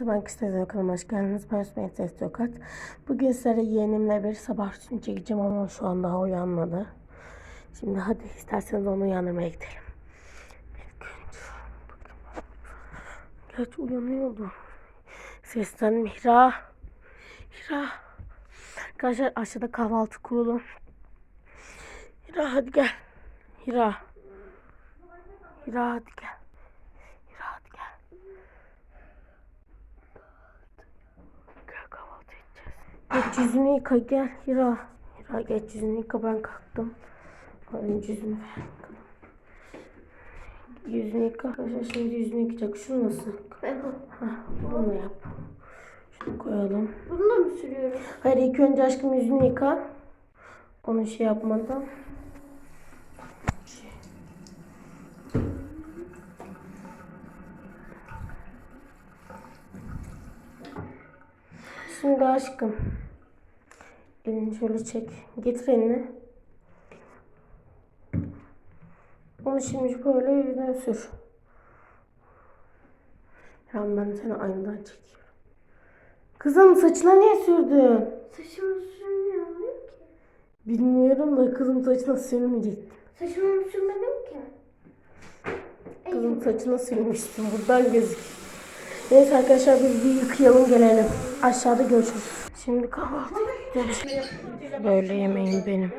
Ben Kısa kanalıma hoş geldiniz. Ben Sümeyye Ses Tokat. Bugün sizlere yeğenimle bir sabah rutini çekeceğim ama şu an daha uyanmadı. Şimdi hadi isterseniz onu uyandırmaya gidelim. Geç uyanıyordu. Sesten Mihra. Mihra. Arkadaşlar aşağıda kahvaltı kurulu. Hira hadi gel. Hira. Hira hadi gel. Hira hadi gel. Gel kahvaltı edeceğiz. Geç yüzünü yıka gel Hira. Hira geç yüzünü yıka ben kalktım. Önce yüzünü ver. bakalım. Yüzünü yıka. Arkadaşlar şimdi yüzünü yıkayacak. Şunu nasıl? Hah, bunu yap. Şunu koyalım. Bunu da mı sürüyoruz? Hayır ilk önce aşkım yüzünü yıka. Onu şey yapmadan. Şimdi aşkım. Elini şöyle çek. Getir elini. Onu şimdi böyle yüzüne sür. Tamam ben seni aynadan çekiyorum. Kızım saçına niye sürdün? Saçımı sürmüyorum ki. Bilmiyorum da kızım saçına sürmeyecektim. Saçımı sürmedim ki. Kızım saçına sürmüştüm. Buradan gözüküyor. Neyse arkadaşlar biz bir yıkayalım gelelim. Aşağıda görüşürüz. Şimdi kahvaltı. Böyle yemeğim benim.